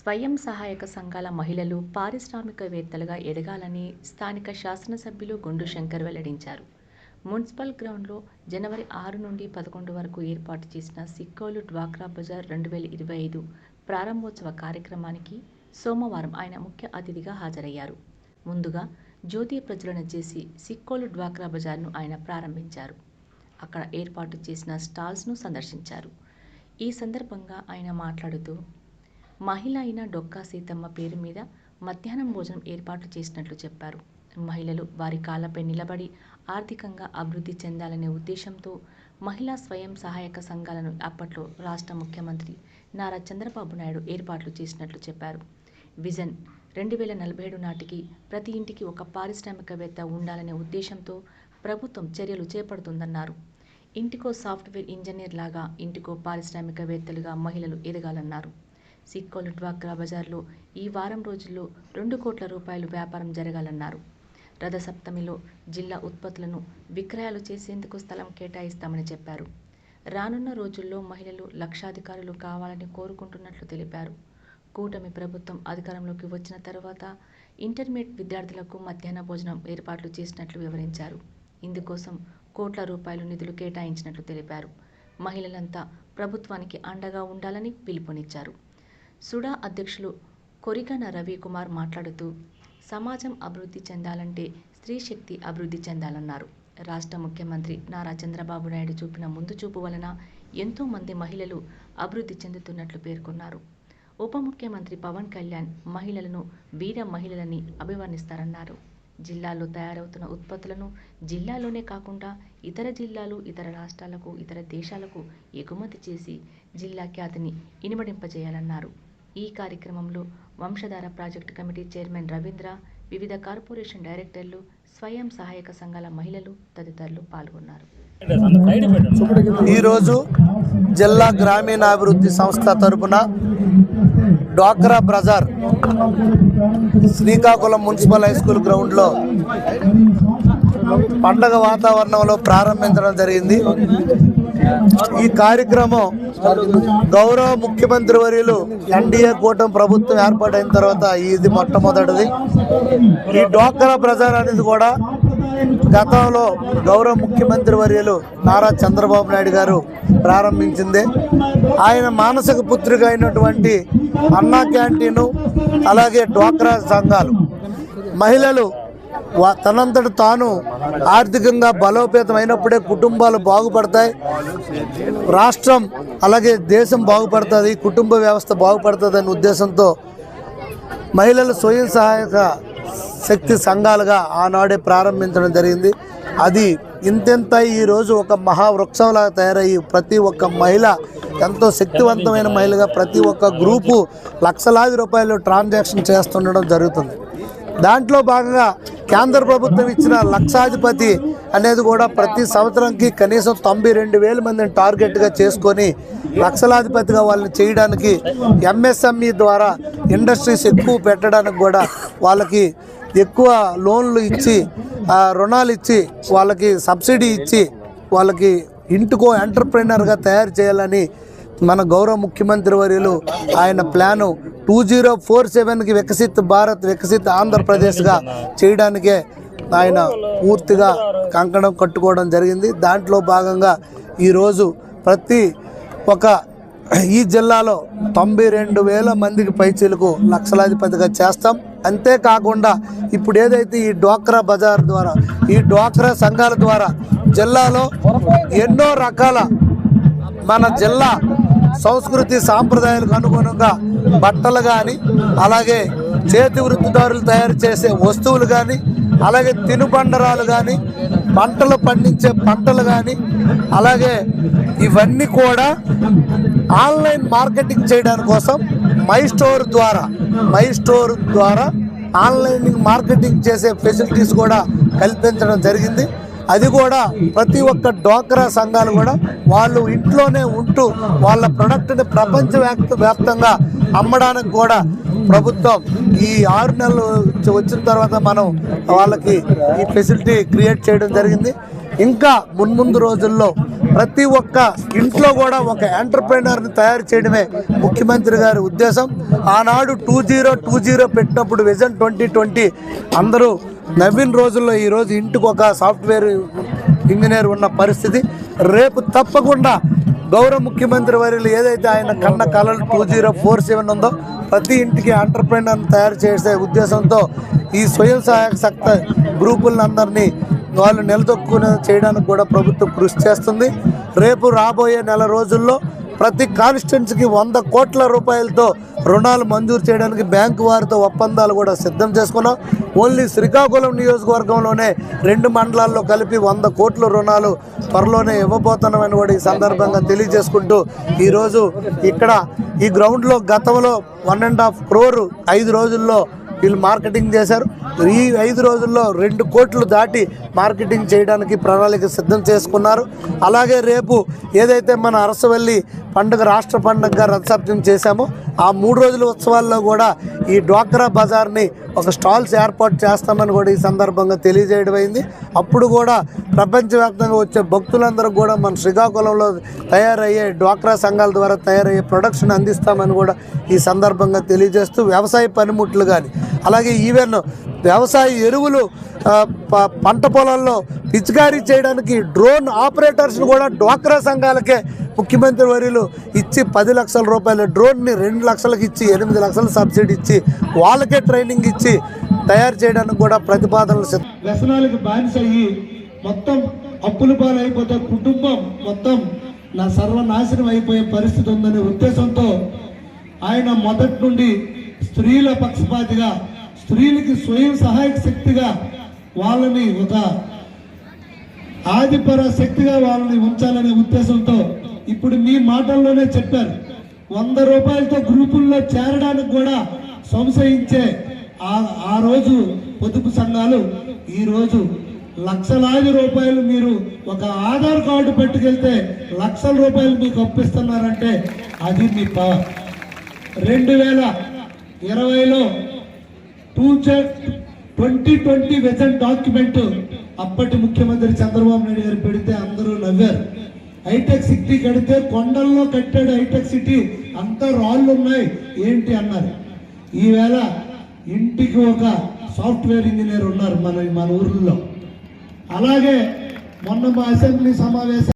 స్వయం సహాయక సంఘాల మహిళలు పారిశ్రామికవేత్తలుగా ఎదగాలని స్థానిక శాసనసభ్యులు గుండు శంకర్ వెల్లడించారు. మున్సిపల్ గ్రౌండ్లో జనవరి ఆరు నుండి పదకొండు వరకు ఏర్పాటు చేసిన సిక్కోలు డ్వాక్రా బజార్ రెండు వేల ఇరవై ఐదు ప్రారంభోత్సవ కార్యక్రమానికి సోమవారం ఆయన ముఖ్య అతిథిగా హాజరయ్యారు. ముందుగా జ్యోతి ప్రజ్వలన చేసి సిక్కోలు డ్వాక్రా బజార్ను ఆయన ప్రారంభించారు. అక్కడ ఏర్పాటు చేసిన స్టాల్స్ను సందర్శించారు. ఈ సందర్భంగా ఆయన మాట్లాడుతూ మహిళ అయిన డొక్కా సీతమ్మ పేరు మీద మధ్యాహ్నం భోజనం ఏర్పాట్లు చేసినట్లు చెప్పారు. మహిళలు వారి కాళ్ళపై నిలబడి ఆర్థికంగా అభివృద్ధి చెందాలనే ఉద్దేశంతో మహిళా స్వయం సహాయక సంఘాలను అప్పట్లో రాష్ట్ర ముఖ్యమంత్రి నారా చంద్రబాబు నాయుడు ఏర్పాట్లు చేసినట్లు చెప్పారు. విజన్ రెండు వేల నలభై ఏడు నాటికి ప్రతి ఇంటికి ఒక పారిశ్రామికవేత్త ఉండాలనే ఉద్దేశంతో ప్రభుత్వం చర్యలు చేపడుతుందన్నారు. ఇంటికో సాఫ్ట్వేర్ ఇంజనీర్ లాగా ఇంటికో పారిశ్రామికవేత్తలుగా మహిళలు ఎదగాలన్నారు. సిక్కోలు డ్వాక్రా బజార్లో ఈ వారం రోజుల్లో రెండు కోట్ల రూపాయలు వ్యాపారం జరగాలన్నారు. రథసప్తమిలో జిల్లా ఉత్పత్తులను విక్రయాలు చేసేందుకు స్థలం కేటాయిస్తామని చెప్పారు. రానున్న రోజుల్లో మహిళలు లక్షాధికారులు కావాలని కోరుకుంటున్నట్లు తెలిపారు. కూటమి ప్రభుత్వం అధికారంలోకి వచ్చిన తర్వాత ఇంటర్మీడియట్ విద్యార్థులకు మధ్యాహ్న భోజనం ఏర్పాట్లు చేసినట్లు వివరించారు. ఇందుకోసం కోట్ల రూపాయలు నిధులు కేటాయించినట్లు తెలిపారు. మహిళలంతా ప్రభుత్వానికి అండగా ఉండాలని పిలుపునిచ్చారు. సుడా అధ్యక్షులు కొరికన రవికుమార్ మాట్లాడుతూ సమాజం అభివృద్ధి చెందాలంటే స్త్రీ శక్తి అభివృద్ధి చెందాలన్నారు. రాష్ట్ర ముఖ్యమంత్రి నారా చంద్రబాబు నాయుడు చూపిన ముందు చూపు వలన ఎంతోమంది మహిళలు అభివృద్ధి చెందుతున్నట్లు పేర్కొన్నారు. ఉప ముఖ్యమంత్రి పవన్ కళ్యాణ్ మహిళలను వీర మహిళలని అభివర్ణిస్తారన్నారు. జిల్లాలో తయారవుతున్న ఉత్పత్తులను జిల్లాలోనే కాకుండా ఇతర జిల్లాలు ఇతర రాష్ట్రాలకు ఇతర దేశాలకు ఎగుమతి చేసి జిల్లా ఖ్యాతిని ఇనుమడింపజేయాలన్నారు. ఈ కార్యక్రమంలో Vamsadhara project committee chairman Ravindra వివిధ కార్పొరేషన్ డైరెక్టర్లు స్వయం సహాయక సంఘాల మహిళలు తదితరులు పాల్గొన్నారు. ఈరోజు జిల్లా గ్రామీణాభివృద్ధి సంస్థ తరపున డ్వాక్రా బజార్ శ్రీకాకుళం మున్సిపల్ హై స్కూల్ గ్రౌండ్లో పండగ వాతావరణంలో ప్రారంభించడం జరిగింది. ఈ కార్యక్రమం గౌరవ ముఖ్యమంత్రి వర్యులు ఎన్డీఏ కూటమి ప్రభుత్వం ఏర్పాటైన తర్వాత ఇది మొట్టమొదటిది. ఈ డ్వాక్రా ప్రచారం అనేది కూడా గతంలో గౌరవ ముఖ్యమంత్రి వర్యులు నారా చంద్రబాబు నాయుడు గారు ప్రారంభించింది. ఆయన మానసిక పుత్రిక అయినటువంటి అన్నా క్యాంటీను అలాగే డ్వాక్రా సంఘాలు. మహిళలు తనంతట తాను ఆర్థికంగా బలోపేతం అయినప్పుడే కుటుంబాలు బాగుపడతాయి. రాష్ట్రం అలాగే దేశం బాగుపడుతుంది కుటుంబ వ్యవస్థ బాగుపడుతుంది అనే ఉద్దేశంతో మహిళలు స్వయం సహాయక శక్తి సంఘాలుగా ఆనాడే ప్రారంభించడం జరిగింది. అది ఇంతెంత ఈరోజు ఒక మహావృక్షంలాగా తయారయ్యి ప్రతి ఒక్క మహిళ ఎంతో శక్తివంతమైన మహిళగా ప్రతి ఒక్క గ్రూపు లక్షలాది రూపాయలు ట్రాన్సాక్షన్ చేస్తుండడం జరుగుతుంది. దాంట్లో భాగంగా కేంద్ర ప్రభుత్వం ఇచ్చిన లక్షాధిపతి అనేది కూడా ప్రతి సంవత్సరంకి కనీసం తొంభై రెండు వేల మందిని టార్గెట్గా చేసుకొని లక్షలాధిపతిగా వాళ్ళని చేయడానికి ఎంఎస్ఎంఈ ద్వారా ఇండస్ట్రీస్ ఎక్కువ పెట్టడానికి కూడా వాళ్ళకి ఎక్కువ లోన్లు ఇచ్చి రుణాలు ఇచ్చి వాళ్ళకి సబ్సిడీ ఇచ్చి వాళ్ళకి ఇంటికో ఎంటర్ప్రైనర్గా తయారు చేయాలని మన గౌరవ ముఖ్యమంత్రి వర్యులు ఆయన ప్లాను టూ జీరో ఫోర్ సెవెన్కి వికసిత్ భారత్ వికసిత్ ఆంధ్రప్రదేశ్గా చేయడానికే ఆయన పూర్తిగా కంకణం కట్టుకోవడం జరిగింది. దాంట్లో భాగంగా ఈరోజు ప్రతి ఒక ఈ జిల్లాలో తొంభై రెండు వేల మందికి పైచీలకు లక్షలాధిపతిగా చేస్తాం. అంతేకాకుండా ఇప్పుడు ఏదైతే ఈ డ్వాక్రా బజార్ ద్వారా ఈ డ్వాక్రా సంఘాల ద్వారా జిల్లాలో ఎన్నో రకాల మన జిల్లా సంస్కృతి సాంప్రదాయాలకు అనుగుణంగా బట్టలు కానీ అలాగే చేతి వృత్తిదారులు తయారు చేసే వస్తువులు కానీ అలాగే తినుబండరాలు కానీ పంటలు పండించే పంటలు కానీ అలాగే ఇవన్నీ కూడా ఆన్లైన్ మార్కెటింగ్ చేయడానికి కోసం మై స్టోర్ ద్వారా మై స్టోర్ ద్వారా ఆన్లైన్ మార్కెటింగ్ చేసే ఫెసిలిటీస్ కూడా కల్పించడం జరిగింది. అది కూడా ప్రతి ఒక్క డోక్రా సంఘాలు కూడా వాళ్ళు ఇంట్లోనే ఉంటూ వాళ్ళ ప్రొడక్ట్ని ప్రపంచ వ్యాప్త వ్యాప్తంగా అమ్మడానికి కూడా ప్రభుత్వం ఈ ఆరు నెలలు వచ్చిన తర్వాత మనం వాళ్ళకి ఈ ఫెసిలిటీ క్రియేట్ చేయడం జరిగింది. ఇంకా మున్ముందు రోజుల్లో ప్రతి ఒక్క ఇంట్లో కూడా ఒక ఎంటర్ప్రైనర్ని తయారు చేయడమే ముఖ్యమంత్రి గారి ఉద్దేశం. ఆనాడు టూ జీరో టూ జీరో పెట్టినప్పుడు విజన్ ట్వంటీ ట్వంటీ అందరూ నవీన్ రోజుల్లో ఈరోజు ఇంటికి ఒక సాఫ్ట్వేర్ ఇంజనీర్ ఉన్న పరిస్థితి. రేపు తప్పకుండా గౌరవ ముఖ్యమంత్రి వర్యులు ఏదైతే ఆయన కన్న కళలు టూ జీరో ఫోర్ సెవెన్ ఉందో ప్రతి ఇంటికి ఎంటర్ప్రైనర్ని తయారు చేసే ఉద్దేశంతో ఈ స్వయం సహాయక శక్తి గ్రూపులందరినీ వాళ్ళు నిలదొక్కునే చేయడానికి కూడా ప్రభుత్వం కృషి చేస్తుంది. రేపు రాబోయే నెల రోజుల్లో ప్రతి కాన్స్టిట్యున్సీకి వంద కోట్ల రూపాయలతో రుణాలు మంజూరు చేయడానికి బ్యాంకు వారితో ఒప్పందాలు కూడా సిద్ధం చేసుకున్నాం. ఓన్లీ శ్రీకాకుళం నియోజకవర్గంలోనే రెండు మండలాల్లో కలిపి వంద కోట్ల రుణాలు త్వరలోనే ఇవ్వబోతున్నామని కూడా ఈ సందర్భంగా తెలియజేసుకుంటూ ఈరోజు ఇక్కడ ఈ గ్రౌండ్లో గతంలో వన్ అండ్ హాఫ్ క్రోర్ ఐదు రోజుల్లో వీళ్ళు మార్కెటింగ్ చేశారు. ఈ ఐదు రోజుల్లో రెండు కోట్లు దాటి మార్కెటింగ్ చేయడానికి ప్రణాళిక సిద్ధం చేసుకున్నారు. అలాగే రేపు ఏదైతే మన అరసవల్లి పండుగ రాష్ట్ర పండుగగా రథసప్తం చేశామో ఆ మూడు రోజుల ఉత్సవాల్లో కూడా ఈ డ్వాక్రా బజార్ని ఒక స్టాల్స్ ఏర్పాటు చేస్తామని కూడా ఈ సందర్భంగా తెలియజేయడం అయింది. అప్పుడు కూడా ప్రపంచవ్యాప్తంగా వచ్చే భక్తులందరూ కూడా మన శ్రీకాకుళంలో తయారయ్యే డ్వాక్రా సంఘాల ద్వారా తయారయ్యే ప్రొడక్షన్ అందిస్తామని కూడా ఈ సందర్భంగా తెలియజేస్తూ వ్యవసాయ పనిముట్లు కానీ అలాగే ఈవెన్ వ్యవసాయ ఎరువులు ప- పంట పొలాల్లో పిచికారీ చేయడానికి డ్రోన్ ఆపరేటర్స్ని కూడా డ్వాక్రా సంఘాలకే ముఖ్యమంత్రి వర్యులు ఇచ్చి పది లక్షల రూపాయల డ్రోన్ని రెండు లక్షలకు ఇచ్చి ఎనిమిది లక్షల సబ్సిడీ ఇచ్చి వాళ్ళకే ట్రైనింగ్ ఇచ్చి తయారు చేయడానికి కూడా ప్రతిపాదనలు వ్యసనాలకు బానిస అయ్యి మొత్తం అప్పుల పాలైపోతే కుటుంబం మొత్తం నా సర్వనాశనం అయిపోయే పరిస్థితి ఉందనే ఉద్దేశంతో ఆయన మొదటి నుండి స్త్రీల పక్షపాతిగా స్త్రీలకి స్వయం సహాయక శక్తిగా వాళ్ళని ఒక ఆదిపర శక్తిగా వాళ్ళని ఉంచాలనే ఉద్దేశంతో ఇప్పుడు మీ మాటల్లోనే చెప్పారు. వంద రూపాయలతో గ్రూపుల్లో చేరడానికి కూడా సంశయించే ఆ రోజు పొదుపు సంఘాలు ఈరోజు లక్షలాది రూపాయలు మీరు ఒక ఆధార్ కార్డు పెట్టుకెళ్తే లక్షల రూపాయలు మీకు అప్పిస్తున్నారంటే అది మీ పవర్ రెండు వేల ఇరవైలో two twenty twenty vision document అప్పటి ముఖ్యమంత్రి చంద్రబాబు నాయుడు గారు పెడితే అందరూ నవ్వారు. హైటెక్ సిటీ కడితే కొండల్లో కట్టాడు హైటెక్ సిటీ. అంతా రాళ్ళు ఉన్నాయి. ఏంటి అన్నారు. ఈవేళ ఇంటికి ఒక సాఫ్ట్వేర్ ఇంజనీర్ ఉన్నారు మన మన ఊర్లో. అలాగే మొన్న మా అసెంబ్లీ సమావేశం